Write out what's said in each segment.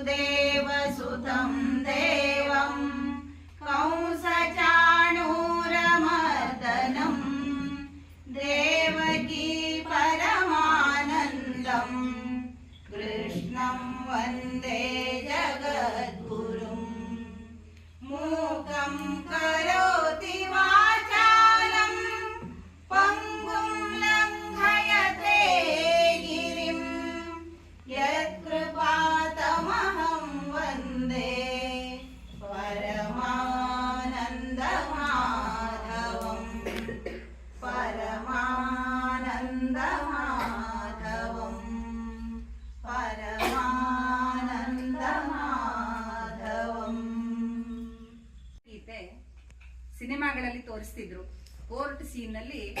वसुदेवसुतं दे ಸಿನಿಮಾಗಳಲ್ಲಿ ತೋರಿಸ್ತಿದ್ರು. ಕೋರ್ಟ್ ಸೀನ್ನಲ್ಲಿ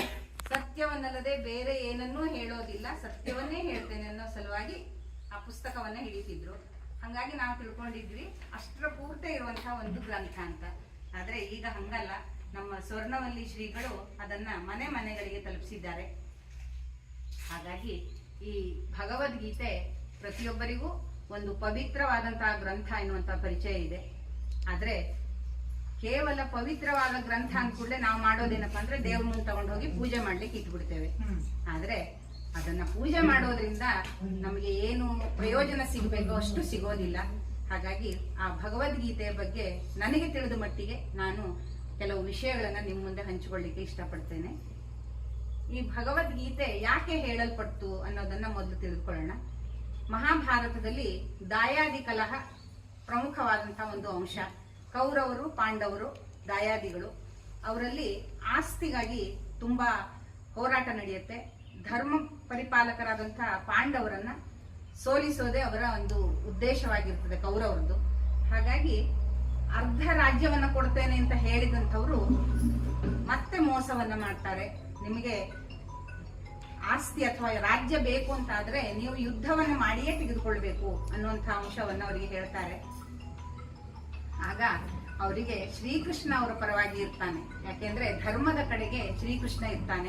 ಸತ್ಯವನ್ನಲ್ಲದೆ ಬೇರೆ ಏನನ್ನೂ ಹೇಳೋದಿಲ್ಲ. ಸತ್ಯವನ್ನೇ ಹೇಳ್ತೇನೆ ಅನ್ನೋ ಸಲುವಾಗಿ ಆ ಪುಸ್ತಕವನ್ನ ಹಿಡಿತಿದ್ರು. ಹಂಗಾಗಿ ನಾವು ತಿಳ್ಕೊಂಡಿದ್ವಿ. ಅಷ್ಟರ ಪೂರ್ತಿ ಇರುವಂತಹ ಒಂದು ಗ್ರಂಥ ಅಂತ. ಆದ್ರೆ ಈಗ ಹಂಗಲ್ಲ. ನಮ್ಮ ಸ್ವರ್ಣವಲ್ಲಿ ಶ್ರೀಗಳು ಅದನ್ನ ಮನೆ ಮನೆಗಳಿಗೆ ತಲುಪಿಸಿದ್ದಾರೆ. ಹಾಗಾಗಿ ಈ ಭಗವದ್ಗೀತೆ ಪ್ರತಿಯೊಬ್ಬರಿಗೂ ಒಂದು ಪವಿತ್ರವಾದಂತಹ ಗ್ರಂಥ ಎನ್ನುವಂತಹ ಪರಿಚಯ ಇದೆ. ಆದ್ರೆ ಕೇವಲ ಪವಿತ್ರವಾದ ಗ್ರಂಥ ಅಂದ್ಕೂಡಲೇ ನಾವು ಮಾಡೋದೇನಪ್ಪ ಅಂದ್ರೆ ದೇವ್ರ ಮುಂದೆ ತಗೊಂಡು ಹೋಗಿ ಪೂಜೆ ಮಾಡ್ಲಿಕ್ಕೆ ಇಟ್ಬಿಡ್ತೇವೆ. ಆದ್ರೆ ಅದನ್ನ ಪೂಜೆ ಮಾಡೋದ್ರಿಂದ ನಮಗೆ ಏನು ಪ್ರಯೋಜನ ಸಿಗಬೇಕೋ ಅಷ್ಟು ಸಿಗೋದಿಲ್ಲ. ಹಾಗಾಗಿ ಆ ಭಗವದ್ಗೀತೆಯ ಬಗ್ಗೆ ನನಗೆ ತಿಳಿದ ಮಟ್ಟಿಗೆ ನಾನು ಕೆಲವು ವಿಷಯಗಳನ್ನ ನಿಮ್ಮ ಮುಂದೆ ಹಂಚಿಕೊಳ್ಳಿಕ್ಕೆ ಇಷ್ಟಪಡ್ತೇನೆ. ಈ ಭಗವದ್ಗೀತೆ ಯಾಕೆ ಹೇಳಲ್ಪಡ್ತು ಅನ್ನೋದನ್ನ ಮೊದಲು ತಿಳಿದುಕೊಳ್ಳೋಣ ಮಹಾಭಾರತದಲ್ಲಿ ದಾಯಾದಿ ಕಲಹ ಪ್ರಮುಖವಾದಂತಹ ಒಂದು ಅಂಶ. ಕೌರವರು, ಪಾಂಡವರು, ದಾಯಾದಿಗಳು ಅವರಲ್ಲಿ ಆಸ್ತಿಗಾಗಿ ತುಂಬಾ ಹೋರಾಟ ನಡೆಯುತ್ತೆ. ಧರ್ಮ ಪರಿಪಾಲಕರಾದಂತಹ ಪಾಂಡವರನ್ನ ಸೋಲಿಸೋದೇ ಅವರ ಒಂದು ಉದ್ದೇಶವಾಗಿರ್ತದೆ ಕೌರವರದ್ದು. ಹಾಗಾಗಿ ಅರ್ಧ ರಾಜ್ಯವನ್ನ ಕೊಡ್ತೇನೆ ಅಂತ ಹೇಳಿದಂಥವ್ರು ಮತ್ತೆ ಮೋಸವನ್ನ ಮಾಡ್ತಾರೆ. ನಿಮಗೆ ಆಸ್ತಿ ಅಥವಾ ರಾಜ್ಯ ಬೇಕು ಅಂತ ಆದ್ರೆ ನೀವು ಯುದ್ಧವನ್ನ ಮಾಡಿಯೇ ತೆಗೆದುಕೊಳ್ಬೇಕು ಅನ್ನುವಂಥ ಅಂಶವನ್ನ ಅವರಿಗೆ ಹೇಳ್ತಾರೆ. ಆಗ ಅವರಿಗೆ ಶ್ರೀಕೃಷ್ಣ ಅವರ ಪರವಾಗಿ ಇರ್ತಾನೆ. ಯಾಕೆಂದ್ರೆ ಧರ್ಮದ ಕಡೆಗೆ ಶ್ರೀಕೃಷ್ಣ ಇರ್ತಾನೆ.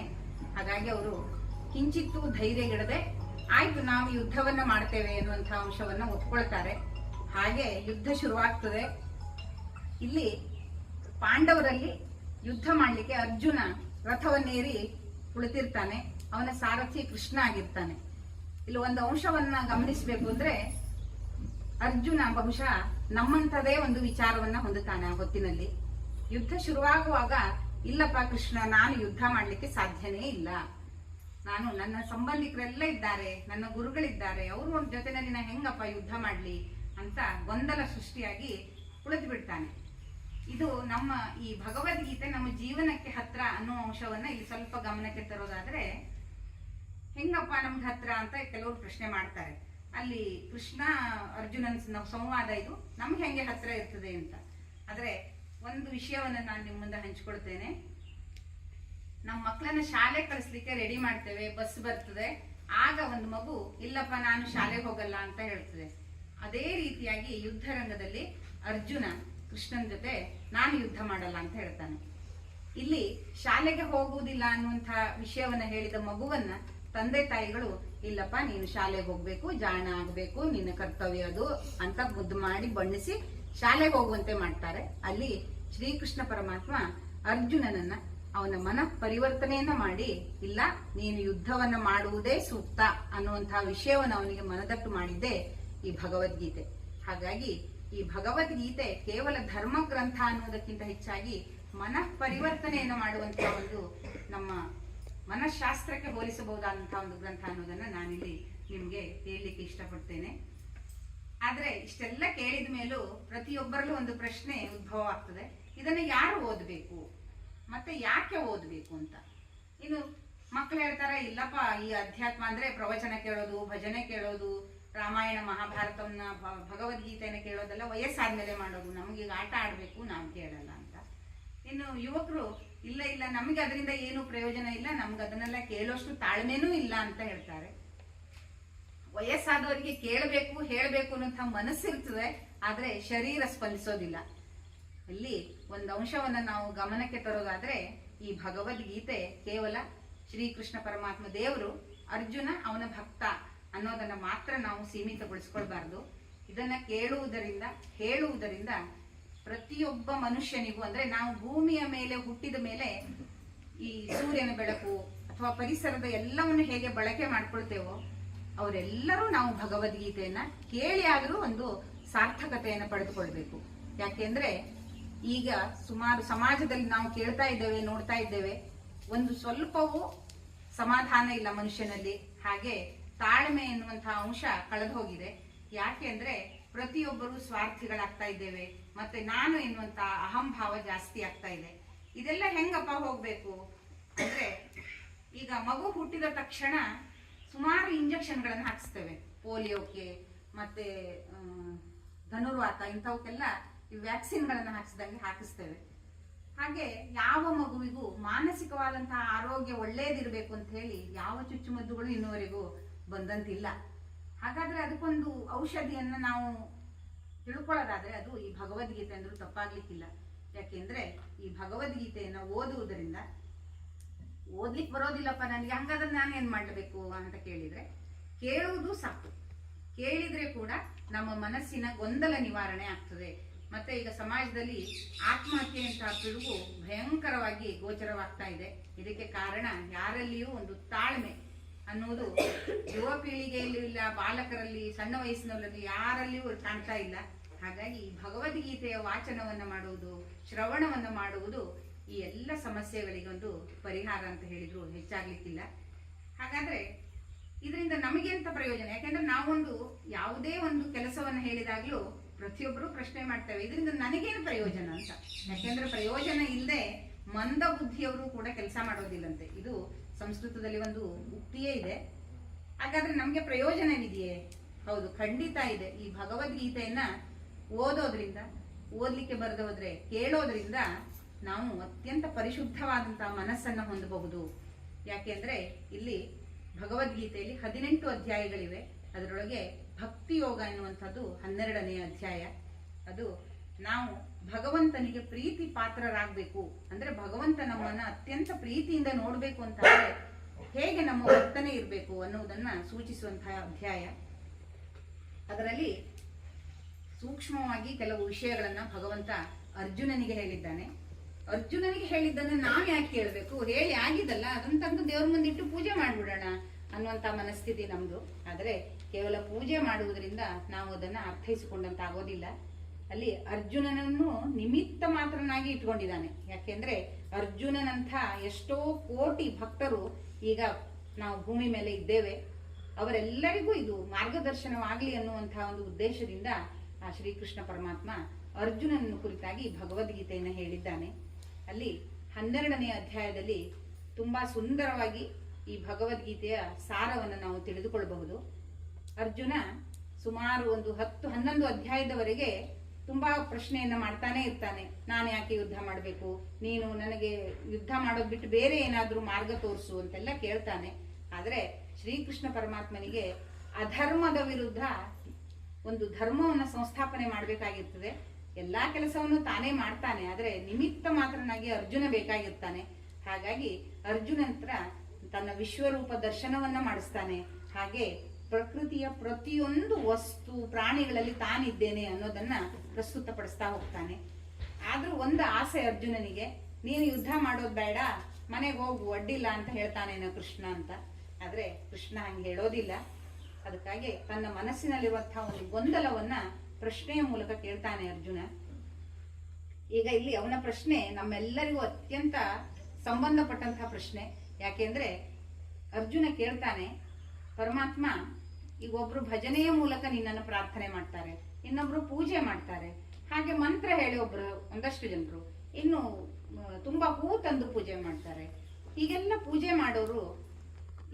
ಹಾಗಾಗಿ ಅವರು ಕಿಂಚಿತ್ತೂ ಧೈರ್ಯಗಿಡದೆ ಆಯ್ತು, ನಾವು ಯುದ್ಧವನ್ನ ಮಾಡ್ತೇವೆ ಎನ್ನುವಂತಹ ಅಂಶವನ್ನ ಒಪ್ಕೊಳ್ತಾರೆ. ಹಾಗೆ ಯುದ್ಧ ಶುರುವಾಗ್ತದೆ. ಇಲ್ಲಿ ಪಾಂಡವರಲ್ಲಿ ಯುದ್ಧ ಮಾಡ್ಲಿಕ್ಕೆ ಅರ್ಜುನ ರಥವನ್ನೇರಿ ಕುಳಿತಿರ್ತಾನೆ. ಅವನ ಸಾರಥಿ ಕೃಷ್ಣ ಆಗಿರ್ತಾನೆ. ಇಲ್ಲಿ ಒಂದು ಅಂಶವನ್ನ ಗಮನಿಸಬೇಕು ಅಂದ್ರೆ ಅರ್ಜುನ ಬಹುಶಃ ನಮ್ಮಂತದೇ ಒಂದು ವಿಚಾರವನ್ನ ಹೊಂದುತ್ತಾನೆ ಆ ಹೊತ್ತಿನಲ್ಲಿ. ಯುದ್ಧ ಶುರುವಾಗುವಾಗ, ಇಲ್ಲಪ್ಪ ಕೃಷ್ಣ, ನಾನು ಯುದ್ಧ ಮಾಡ್ಲಿಕ್ಕೆ ಸಾಧ್ಯನೇ ಇಲ್ಲ. ನಾನು ನನ್ನ ಸಂಬಂಧಿಕರೆಲ್ಲ ಇದ್ದಾರೆ, ನನ್ನ ಗುರುಗಳಿದ್ದಾರೆ ಅವ್ರ ಜೊತೆನಲ್ಲಿ ನಾ ಹೆಂಗಪ್ಪ ಯುದ್ಧ ಮಾಡ್ಲಿ ಅಂತ ಗೊಂದಲ ಸೃಷ್ಟಿಯಾಗಿ ಉಳಿದು ಬಿಡ್ತಾನೆ. ಇದು ನಮ್ಮ ಈ ಭಗವದ್ಗೀತೆ ನಮ್ಮ ಜೀವನಕ್ಕೆ ಹತ್ರ ಅನ್ನೋ ಅಂಶವನ್ನ ಇಲ್ಲಿ ಸ್ವಲ್ಪ ಗಮನಕ್ಕೆ ತರೋದಾದ್ರೆ, ಹೆಂಗಪ್ಪ ನಮ್ಗೆ ಹತ್ರ ಅಂತ ಕೆಲವರು ಪ್ರಶ್ನೆ ಮಾಡ್ತಾರೆ. ಅಲ್ಲಿ ಕೃಷ್ಣ ಅರ್ಜುನನ ಸಂವಾದ ಇದು. ನಮ್ಗೆ ಹೆಂಗೆ ಹತ್ರ ಇರ್ತದೆ ಅಂತ. ಆದ್ರೆ ಒಂದು ವಿಷಯವನ್ನ ನಾನು ನಿಮ್ಮ ಮುಂದೆ ಹಂಚ್ಕೊಡ್ತೇನೆ ನಮ್ಮ ಮಕ್ಕಳನ್ನ ಶಾಲೆ ಕಳಿಸ್ಲಿಕ್ಕೆ ರೆಡಿ ಮಾಡ್ತೇವೆ ಬಸ್ ಬರ್ತದೆ. ಆಗ ಒಂದು ಮಗು, ಇಲ್ಲಪ್ಪ, ನಾನು ಶಾಲೆಗೆ ಹೋಗಲ್ಲ ಅಂತ ಹೇಳ್ತದೆ. ಅದೇ ರೀತಿಯಾಗಿ ಯುದ್ಧ ರಂಗದಲ್ಲಿ ಅರ್ಜುನ ಕೃಷ್ಣನ್ ಜೊತೆ ನಾನು ಯುದ್ಧ ಮಾಡಲ್ಲ ಅಂತ ಹೇಳ್ತಾನೆ. ಇಲ್ಲಿ ಶಾಲೆಗೆ ಹೋಗುವುದಿಲ್ಲ ಅನ್ನುವಂತಹ ವಿಷಯವನ್ನ ಹೇಳಿದ ಮಗುವನ್ನ ತಂದೆ ತಾಯಿಗಳು ಇಲ್ಲಪ್ಪ, ನೀನು ಶಾಲೆಗೆ ಹೋಗ್ಬೇಕು, ಜಾಣ ಆಗ್ಬೇಕು, ನಿನ್ನ ಕರ್ತವ್ಯ ಅದು ಅಂತ ಮುದ್ದು ಮಾಡಿ ಬಣ್ಣಿಸಿ ಶಾಲೆಗೆ ಹೋಗುವಂತೆ ಮಾಡ್ತಾರೆ. ಅಲ್ಲಿ ಶ್ರೀಕೃಷ್ಣ ಪರಮಾತ್ಮ ಅರ್ಜುನನನ್ನ ಅವನ ಮನ ಪರಿವರ್ತನೆಯನ್ನ ಮಾಡಿ, ಇಲ್ಲ, ನೀನು ಯುದ್ಧವನ್ನ ಮಾಡುವುದೇ ಸೂಕ್ತ ಅನ್ನುವಂತಹ ವಿಷಯವನ್ನು ಅವನಿಗೆ ಮನದಟ್ಟು ಮಾಡಿದ್ದೇ ಈ ಭಗವದ್ಗೀತೆ. ಹಾಗಾಗಿ ಈ ಭಗವದ್ಗೀತೆ ಕೇವಲ ಧರ್ಮ ಗ್ರಂಥ ಅನ್ನೋದಕ್ಕಿಂತ ಹೆಚ್ಚಾಗಿ ಮನಃ ಪರಿವರ್ತನೆಯನ್ನು ಮಾಡುವಂತಹ ಒಂದು ನಮ್ಮ ಮನಃಶಾಸ್ತ್ರಕ್ಕೆ ಹೋಲಿಸಬಹುದಾದಂತಹ ಒಂದು ಗ್ರಂಥ ಅನ್ನೋದನ್ನ ನಾನಿಲ್ಲಿ ನಿಮ್ಗೆ ಹೇಳಲಿಕ್ಕೆ ಇಷ್ಟಪಡ್ತೇನೆ. ಆದ್ರೆ ಇಷ್ಟೆಲ್ಲ ಕೇಳಿದ ಮೇಲೂ ಪ್ರತಿಯೊಬ್ಬರಲ್ಲೂ ಒಂದು ಪ್ರಶ್ನೆ ಉದ್ಭವ ಆಗ್ತದೆ. ಇದನ್ನ ಯಾರು ಓದಬೇಕು? ಮತ್ತೆ ಯಾಕೆ ಓದಬೇಕು ಅಂತ? ಇನ್ನು ಮಕ್ಕಳು ಹೇಳ್ತಾರೆ, ಇಲ್ಲಪ್ಪ, ಈ ಅಧ್ಯಾತ್ಮ ಅಂದ್ರೆ ಪ್ರವಚನ ಕೇಳೋದು, ಭಜನೆ ಕೇಳೋದು, ರಾಮಾಯಣ, ಮಹಾಭಾರತವನ್ನ ಭ- ಭಗವದ್ಗೀತೆಯನ್ನ ಕೇಳೋದೆಲ್ಲ ವಯಸ್ಸಾದ್ಮೇಲೆ ಮಾಡೋದು. ನಮಗೀಗ ಆಟ ಆಡಬೇಕು, ನಾವು ಕೇಳಲ್ಲ ಅಂತ. ಇನ್ನು ಯುವಕರು ಇಲ್ಲ ಇಲ್ಲ, ನಮಗೆ ಅದರಿಂದ ಏನು ಪ್ರಯೋಜನ ಇಲ್ಲ, ನಮ್ಗೆ ಅದನ್ನೆಲ್ಲ ಕೇಳೋಷ್ಟು ತಾಳ್ಮೆನೂ ಇಲ್ಲ ಅಂತ ಹೇಳ್ತಾರೆ. ವಯಸ್ಸಾದವರಿಗೆ ಕೇಳಬೇಕು, ಹೇಳಬೇಕು ಅನ್ನೋಂಥ ಮನಸ್ಸಿರ್ತದೆ, ಆದರೆ ಶರೀರ ಸ್ಪಂದಿಸೋದಿಲ್ಲ ಇಲ್ಲಿ ಒಂದು ಅಂಶವನ್ನ ನಾವು ಗಮನಕ್ಕೆ ತರೋದಾದ್ರೆ, ಈ ಭಗವದ್ಗೀತೆ ಕೇವಲ ಶ್ರೀಕೃಷ್ಣ ಪರಮಾತ್ಮ ದೇವರು, ಅರ್ಜುನ ಅವನ ಭಕ್ತ ಅನ್ನೋದನ್ನ ಮಾತ್ರ ನಾವು ಸೀಮಿತಗೊಳಿಸ್ಕೊಳ್ಬಾರ್ದು. ಇದನ್ನ ಕೇಳುವುದರಿಂದ, ಹೇಳುವುದರಿಂದ ಪ್ರತಿಯೊಬ್ಬ ಮನುಷ್ಯನಿಗೂ ಅಂದ್ರೆ ನಾವು ಭೂಮಿಯ ಮೇಲೆ ಹುಟ್ಟಿದ ಮೇಲೆ ಈ ಸೂರ್ಯನ ಬೆಳಕು ಅಥವಾ ಪರಿಸರದ ಎಲ್ಲವನ್ನು ಹೇಗೆ ಬಳಕೆ ಮಾಡ್ಕೊಳ್ತೇವೋ ಅವರೆಲ್ಲರೂ ನಾವು ಭಗವದ್ಗೀತೆಯನ್ನ ಕೇಳಿ ಆದರೂ ಒಂದು ಸಾರ್ಥಕತೆಯನ್ನು ಪಡೆದುಕೊಳ್ಬೇಕು. ಯಾಕೆಂದ್ರೆ ಈಗ ಸುಮಾರು ಸಮಾಜದಲ್ಲಿ ನಾವು ಕೇಳ್ತಾ ಇದ್ದೇವೆ, ನೋಡ್ತಾ ಇದ್ದೇವೆ, ಒಂದು ಸ್ವಲ್ಪವೂ ಸಮಾಧಾನ ಇಲ್ಲ ಮನುಷ್ಯನಲ್ಲಿ. ಹಾಗೆ ತಾಳ್ಮೆ ಎನ್ನುವಂತಹ ಅಂಶ ಕಳೆದು ಹೋಗಿದೆ. ಯಾಕೆ ಅಂದ್ರೆ ಪ್ರತಿಯೊಬ್ಬರು ಸ್ವಾರ್ಥಿಗಳಾಗ್ತಾ ಇದ್ದೇವೆ. ಮತ್ತೆ ನಾನು ಎನ್ನುವಂತ ಅಹಂಭಾವ ಜಾಸ್ತಿ ಆಗ್ತಾ ಇದೆ. ಇದೆಲ್ಲ ಹೆಂಗಪ್ಪ ಹೋಗ್ಬೇಕು? ಅಂದ್ರೆ ಈಗ ಮಗು ಹುಟ್ಟಿದ ತಕ್ಷಣ ಸುಮಾರು ಇಂಜೆಕ್ಷನ್ಗಳನ್ನು ಹಾಕಿಸ್ತೇವೆ. ಪೋಲಿಯೋಕ್ಕೆ, ಮತ್ತೆ ಧನುರ್ವಾತ ಇಂಥವಕ್ಕೆಲ್ಲ ಈ ವ್ಯಾಕ್ಸಿನ್ಗಳನ್ನು ಹಾಕಿಸಿದಂಗೆ ಹಾಕಿಸ್ತೇವೆ. ಹಾಗೆ ಯಾವ ಮಗುವಿಗೂ ಮಾನಸಿಕವಾದಂತಹ ಆರೋಗ್ಯ ಒಳ್ಳೇದಿರಬೇಕು ಅಂತ ಹೇಳಿ ಯಾವ ಚುಚ್ಚುಮದ್ದುಗಳು ಇನ್ನುವರೆಗೂ ಬಂದಂತಿಲ್ಲ. ಹಾಗಾದ್ರೆ ಅದಕ್ಕೊಂದು ಔಷಧಿಯನ್ನ ನಾವು ತಿಳ್ಕೊಳ್ಳೋದಾದ್ರೆ ಅದು ಈ ಭಗವದ್ಗೀತೆ ಅಂದ್ರೂ ತಪ್ಪಾಗ್ಲಿಕ್ಕಿಲ್ಲ. ಯಾಕೆಂದ್ರೆ ಈ ಭಗವದ್ಗೀತೆಯನ್ನ ಓದುವುದರಿಂದ ಓದ್ಲಿಕ್ಕೆ ಬರೋದಿಲ್ಲಪ್ಪ ನನಗೆ, ಹಂಗಾದ್ರೆ ನಾನು ಏನ್ ಮಾಡಬೇಕು ಅಂತ ಕೇಳಿದ್ರೆ, ಕೇಳುವುದು ಸಾಕು. ಕೇಳಿದ್ರೆ ಕೂಡ ನಮ್ಮ ಮನಸ್ಸಿನ ಗೊಂದಲ ನಿವಾರಣೆ ಆಗ್ತದೆ. ಮತ್ತೆ ಈಗ ಸಮಾಜದಲ್ಲಿ ಆತ್ಮಹತ್ಯೆ ಅಂತ ಪಿಡುಗು ಭಯಂಕರವಾಗಿ ಗೋಚರವಾಗ್ತಾ ಇದೆ. ಇದಕ್ಕೆ ಕಾರಣ ಯಾರಲ್ಲಿಯೂ ಒಂದು ತಾಳ್ಮೆ ಅನ್ನುವುದು ಯುವ ಪೀಳಿಗೆಯಲ್ಲೂ ಇಲ್ಲ, ಬಾಲಕರಲ್ಲಿ, ಸಣ್ಣ ವಯಸ್ಸಿನಲ್ಲಿ ಯಾರಲ್ಲಿಯೂ ಕಾಣ್ತಾ ಇಲ್ಲ. ಹಾಗಾಗಿ ಭಗವದ್ಗೀತೆಯ ವಾಚನವನ್ನು ಮಾಡುವುದು, ಶ್ರವಣವನ್ನು ಮಾಡುವುದು ಈ ಎಲ್ಲ ಸಮಸ್ಯೆಗಳಿಗೊಂದು ಪರಿಹಾರ ಅಂತ ಹೇಳಿದ್ರು, ಹೆಚ್ಚಾಗ್ಲಿಕ್ಕಿಲ್ಲ. ಹಾಗಾದ್ರೆ ಇದರಿಂದ ನಮಗೆಂತ ಪ್ರಯೋಜನ? ಯಾಕೆಂದ್ರೆ ನಾವೊಂದು ಯಾವುದೇ ಒಂದು ಕೆಲಸವನ್ನು ಹೇಳಿದಾಗ್ಲೂ ಪ್ರತಿಯೊಬ್ಬರು ಪ್ರಶ್ನೆ ಮಾಡ್ತೇವೆ. ಇದರಿಂದ ನನಗೇನು ಪ್ರಯೋಜನ ಅಂತ? ಯಾಕೆಂದ್ರೆ ಪ್ರಯೋಜನ ಇಲ್ಲದೆ ಮಂದ ಬುದ್ಧಿಯವರು ಕೂಡ ಕೆಲಸ ಮಾಡೋದಿಲ್ಲಂತೆ. ಇದು ಸಂಸ್ಕೃತದಲ್ಲಿ ಒಂದು ಉಕ್ತಿಯೇ ಇದೆ. ಹಾಗಾದ್ರೆ ನಮ್ಗೆ ಪ್ರಯೋಜನವಿದೆಯೇ? ಹೌದು, ಖಂಡಿತ ಇದೆ. ಈ ಭಗವದ್ಗೀತೆಯನ್ನ ಓದೋದ್ರಿಂದ, ಓದ್ಲಿಕ್ಕೆ ಬರದೆ ಹೋದ್ರೆ ಕೇಳೋದ್ರಿಂದ ನಾವು ಅತ್ಯಂತ ಪರಿಶುದ್ಧವಾದಂತಹ ಮನಸ್ಸನ್ನ ಹೊಂದಬಹುದು. ಯಾಕೆಂದ್ರೆ ಇಲ್ಲಿ ಭಗವದ್ಗೀತೆಯಲ್ಲಿ ಹದಿನೆಂಟು ಅಧ್ಯಾಯಗಳಿವೆ. ಅದರೊಳಗೆ ಭಕ್ತಿ ಯೋಗ ಎನ್ನುವಂಥದ್ದು ಹನ್ನೆರಡನೆಯ ಅಧ್ಯಾಯ. ಅದು ನಾವು ಭಗವಂತನಿಗೆ ಪ್ರೀತಿ ಪಾತ್ರರಾಗಬೇಕು. ಅಂದ್ರೆ ಭಗವಂತ ನಮ್ಮನ್ನ ಅತ್ಯಂತ ಪ್ರೀತಿಯಿಂದ ನೋಡಬೇಕು ಅಂತ ಹೇಗೆ ನಮ್ಮ ವರ್ತನೆ ಇರಬೇಕು ಅನ್ನುವುದನ್ನ ಸೂಚಿಸುವಂತಹ ಅಧ್ಯಾಯ. ಅದರಲ್ಲಿ ಸೂಕ್ಷ್ಮವಾಗಿ ಕೆಲವು ವಿಷಯಗಳನ್ನ ಭಗವಂತ ಅರ್ಜುನನಿಗೆ ಹೇಳಿದ್ದಾನೆ. ಅರ್ಜುನನಿಗೆ ಹೇಳಿದ್ದನ್ನ ನಾವ್ ಯಾಕೆ ಕೇಳಬೇಕು? ಹೇಳಿ ಆಗಿದಲ್ಲ ಅದನ್ನ ತಂದು ದೇವ್ರ ಮುಂದೆ ಇಟ್ಟು ಪೂಜೆ ಮಾಡ್ಬಿಡೋಣ ಅನ್ನುವಂತ ಮನಸ್ಥಿತಿ ನಮ್ದು. ಆದ್ರೆ ಕೇವಲ ಪೂಜೆ ಮಾಡುವುದರಿಂದ ನಾವು ಅದನ್ನ ಅರ್ಥೈಸಿಕೊಂಡಂತ ಆಗೋದಿಲ್ಲ ಅಲ್ಲಿ ಅರ್ಜುನನನ್ನು ನಿಮಿತ್ತ ಮಾತ್ರನಾಗಿ ಇಟ್ಕೊಂಡಿದ್ದಾನೆ. ಯಾಕೆಂದ್ರೆ ಅರ್ಜುನನಂಥ ಎಷ್ಟೋ ಕೋಟಿ ಭಕ್ತರು ಈಗ ನಾವು ಭೂಮಿ ಮೇಲೆ ಇದ್ದೇವೆ. ಅವರೆಲ್ಲರಿಗೂ ಇದು ಮಾರ್ಗದರ್ಶನವಾಗಲಿ ಅನ್ನುವಂತಹ ಒಂದು ಉದ್ದೇಶದಿಂದ ಆ ಶ್ರೀಕೃಷ್ಣ ಪರಮಾತ್ಮ ಅರ್ಜುನನ ಕುರಿತಾಗಿ ಭಗವದ್ಗೀತೆಯನ್ನು ಹೇಳಿದ್ದಾನೆ. ಅಲ್ಲಿ ಹನ್ನೆರಡನೇ ಅಧ್ಯಾಯದಲ್ಲಿ ತುಂಬಾ ಸುಂದರವಾಗಿ ಈ ಭಗವದ್ಗೀತೆಯ ಸಾರವನ್ನು ನಾವು ತಿಳಿದುಕೊಳ್ಳಬಹುದು ಅರ್ಜುನ ಸುಮಾರು ಒಂದು ಹತ್ತು ಹನ್ನೊಂದು ಅಧ್ಯಾಯದವರೆಗೆ ತುಂಬಾ ಪ್ರಶ್ನೆಯನ್ನ ಮಾಡ್ತಾನೆ ಇರ್ತಾನೆ. ನಾನು ಯಾಕೆ ಯುದ್ಧ ಮಾಡಬೇಕು? ನೀನು ನನಗೆ ಯುದ್ಧ ಮಾಡೋದ್ ಬಿಟ್ಟು ಬೇರೆ ಏನಾದ್ರೂ ಮಾರ್ಗ ತೋರಿಸು ಅಂತೆಲ್ಲ ಕೇಳ್ತಾನೆ. ಆದ್ರೆ ಶ್ರೀಕೃಷ್ಣ ಪರಮಾತ್ಮನಿಗೆ ಅಧರ್ಮದ ವಿರುದ್ಧ ಒಂದು ಧರ್ಮವನ್ನ ಸಂಸ್ಥಾಪನೆ ಮಾಡಬೇಕಾಗಿರ್ತದೆ. ಎಲ್ಲಾ ಕೆಲಸವನ್ನು ತಾನೇ ಮಾಡ್ತಾನೆ. ಆದ್ರೆ ನಿಮಿತ್ತ ಮಾತ್ರನಾಗಿ ಅರ್ಜುನ ಬೇಕಾಗಿರ್ತಾನೆ. ಹಾಗಾಗಿ ಅರ್ಜುನಂತ್ರ ತನ್ನ ವಿಶ್ವರೂಪ ದರ್ಶನವನ್ನ ಮಾಡಿಸ್ತಾನೆ. ಹಾಗೆ ಪ್ರಕೃತಿಯ ಪ್ರತಿಯೊಂದು ವಸ್ತು ಪ್ರಾಣಿಗಳಲ್ಲಿ ತಾನಿದ್ದೇನೆ ಅನ್ನೋದನ್ನ ಪ್ರಸ್ತುತಪಡಿಸ್ತಾ ಹೋಗ್ತಾನೆ. ಆದ್ರೂ ಒಂದು ಆಸೆ ಅರ್ಜುನನಿಗೆ, ನೀನು ಯುದ್ಧ ಮಾಡೋದು ಬೇಡ, ಮನೆಗೆ ಹೋಗು ಅಡ್ಡಿಲ್ಲ ಅಂತ ಹೇಳ್ತಾನೇನೋ ಕೃಷ್ಣ ಅಂತ. ಆದ್ರೆ ಕೃಷ್ಣ ಹಂಗೆ ಹೇಳೋದಿಲ್ಲ. ಅದಕ್ಕಾಗಿ ತನ್ನ ಮನಸ್ಸಿನಲ್ಲಿರುವಂತಹ ಒಂದು ಗೊಂದಲವನ್ನ ಪ್ರಶ್ನೆಯ ಮೂಲಕ ಕೇಳ್ತಾನೆ ಅರ್ಜುನ. ಈಗ ಇಲ್ಲಿ ಅವನ ಪ್ರಶ್ನೆ ನಮ್ಮೆಲ್ಲರಿಗೂ ಅತ್ಯಂತ ಸಂಬಂಧಪಟ್ಟಂತಹ ಪ್ರಶ್ನೆ. ಯಾಕೆಂದ್ರೆ ಅರ್ಜುನ ಕೇಳ್ತಾನೆ, ಪರಮಾತ್ಮ ಈಗ ಒಬ್ರು ಭಜನೆಯ ಮೂಲಕ ನಿನ್ನನ್ನು ಪ್ರಾರ್ಥನೆ ಮಾಡ್ತಾರೆ, ಇನ್ನೊಬ್ರು ಪೂಜೆ ಮಾಡ್ತಾರೆ. ಹಾಗೆ ಮಂತ್ರ ಹೇಳಿ ಒಬ್ರು, ಒಂದಷ್ಟು ಜನರು. ಇನ್ನು ತುಂಬಾ ಹೂ ತಂದು ಪೂಜೆ ಮಾಡ್ತಾರೆ. ಹೀಗೆಲ್ಲ ಪೂಜೆ ಮಾಡೋರು,